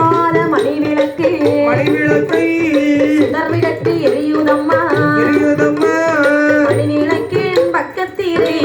மணிவிளக்கு மணிவிளக்கை சுடர்விளக்கு எரியுதம்மா. எரியுதம்மா. மணிவிளக்கின் பக்கத்திலே.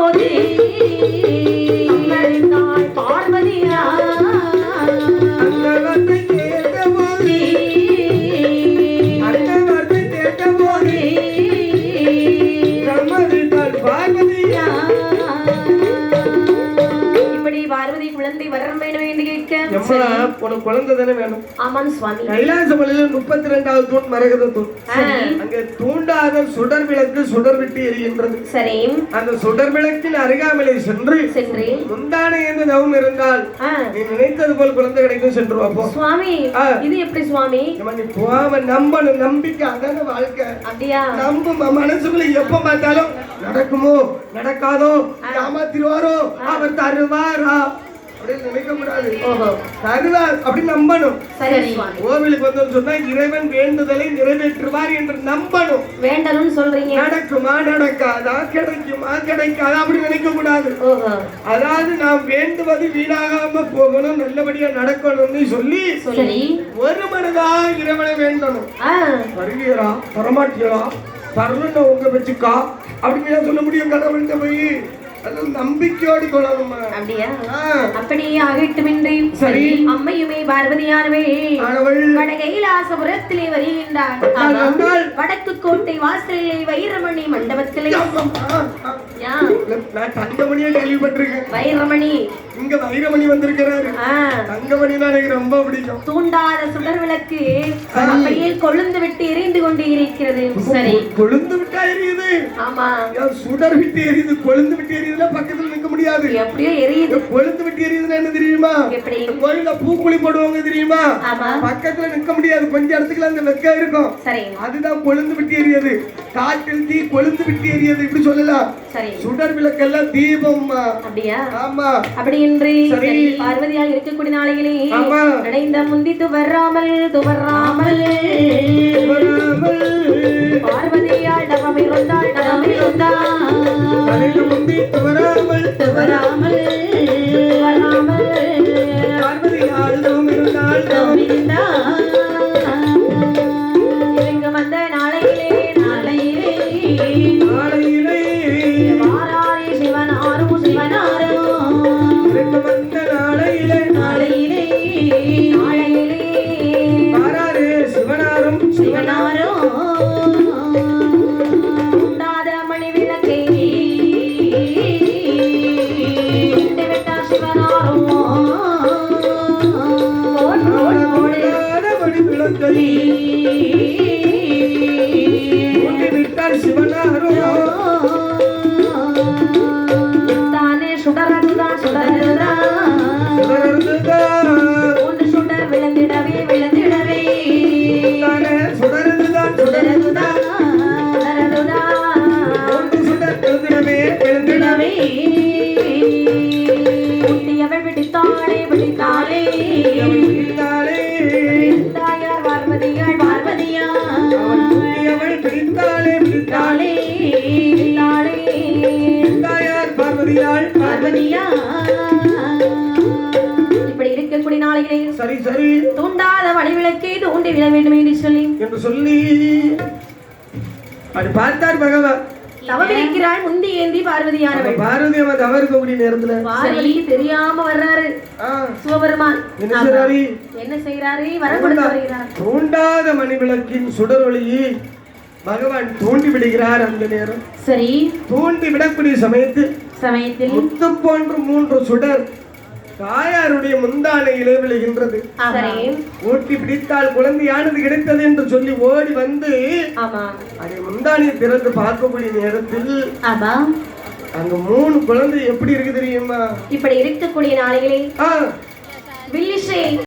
கேட்ட வரம் வேண்டும் என்று கேட்க. எம்மா உனக்கு குழந்தை தானே வேணும். ஆமாம் சுவாமி. கைலாச மலையில முப்பத்தி ரெண்டாவது தூண். மரகத தூண் அங்க தூண்டாத சுடர் விளக்கு சுடர் விட்டு எரிகின்றது. சரி. அந்த சுடர் விளக்கின் அருகாமலை சென்று சென்று. முந்தானை என்று தவம் இருந்தால் நீ நினைத்தது போல் குழந்தை கிடைக்கும் சென்று அப்போ சுவாமி. இது எப்படி சுவாமி? நீ போகாம நம்பணும் நம்பிக்கை அதான வாழ்க்கை. அப்படியா? நம்புமா மனசுக்குள்ள எப்ப பார்த்தாலும் நடக்குமோ நடக்காதோ ஏமாத்திருவாரோ அவர் தருவாரா? அப்படின்னு நினைக்க கூடாது தருவார் அப்படி நம்பணும். கோவிலுக்கு வந்து சொன்னா இறைவன் வேண்டுதலை நிறைவேற்றுவார் என்று நம்பணும். சொல்றீங்க. நடக்குமா நடக்காதா கிடைக்குமா கிடைக்காதா அப்படி நினைக்க கூடாது அதாவது நாம் வேண்டுவது வீணாகாம போகணும் நல்லபடியா நடக்கணும்னு சொல்லி சரி ஒரு மனதா இறைவனை வேண்டணும். ஆ. வருவீரா தரமாட்டியரா தரணும் உங்க வச்சுக்கா அப்படின்னு சொல்ல முடியும் கடவுள்கிட்ட போய்? நம்பிக்கையோடு கொள்ளணும் அப்படியா? அப்படியே ஆகட்டுமின்றி சரி. அம்மையுமே பார்வதியானவே ஆனவள். வட கைலாசபுரத்திலே வருகின்றார். வடக்கு கோட்டை வாசலிலே வைரமணி மண்டபத்திலே. நான் தங்கமணியை கேள்விப்பட்டிருக்கேன். வைரமணி. இங்க வைரமணி வந்திருக்கிறாரு. தங்கமணி எனக்கு ரொம்ப பிடிக்கும். தூண்டாத சுடர் விளக்கு அப்படியே கொழுந்து விட்டு எரிந்து கொண்டு இருக்கிறது. சரி. கொழுந்து விட்டா எரியுது. ஆமா. சுடர் விட்டு எரியுது கொழுந்து விட்டு எரியுதுன்னா பக்கத்துல நிக்க முடியாது? எப்படியோ எரியுது. கொழுந்து விட்டு எரியுதுன்னா என்ன தெரியுமா? கோயில்ல பூக்குழி போடுவாங்க தெரியுமா? பக்கத்துல நிக்க முடியாது. கொஞ்ச இடத்துக்குள்ள அந்த வெக்கம் இருக்கும். சரி. அதுதான் கொழுந்து விட்டு எரியுது. காற்றில் தீ கொழுந்து விட்டு எரியுது. இப்படி சொல்லலாம். சரி. சுடர் விளக்கெல்லாம் தீபம். அப்படியா? ஆமா. அப்படி என்று. பார்வதியாக இருக்கக்கூடிய நாளைகளே ஆமா. அடைந்த முந்தி துவராமல் துவராமல். பார்வதியால் வராமல் துவராமல் துவராமல் பார்வதி ஆழ்ந்தவும் இருந்தால் தவம். இருந்தாள் இங்கு வந்த நாளையிலே நாளையிலே. நாளையிலே. வாராரே சிவனாரும் சிவனாரும். வந்த நாளையிலே நாளையிலே. விளக்கை ஊட்டி இப்படி இருக்கக்கூடிய நாளைகளே சரி சரி. தூண்டாத வழிவிளக்கை தூண்டி விட வேண்டும் என்று சொல்லி. என்று சொல்லி அப்படி பார்த்தார் பகவான் தவமிருக்கிறாள் முந்தி ஏந்தி பார்வதியானவள். பார்வதி அவன் இருக்கக்கூடிய நேரத்துல. பார்வதிக்கு தெரியாம வர்றாரு. சிவபெருமான். என்ன செய்றாரு? என்ன செய்யறாரு வரம் கொடுத்து வருகிறார். தூண்டாத மணி விளக்கின் சுடர் ஒளியை பகவான் தூண்டி விடுகிறார் அந்த நேரம். சரி. தூண்டி விடக்கூடிய சமயத்தில் சமயத்தில் முத்து போன்ற மூன்று சுடர் தாயாருடைய முந்தானையிலே விழுகின்றது. ஊட்டி பிடித்தால் குழந்தையானது கிடைத்தது என்று சொல்லி ஓடி வந்து ஆமா. அதை முந்தானியை திறந்து பார்க்கக்கூடிய நேரத்தில் ஆமா. அங்க மூணு குழந்தை எப்படி இருக்கு தெரியுமா? இப்படி இருக்கக்கூடிய நாளைகளே ஆ. வில்லிசை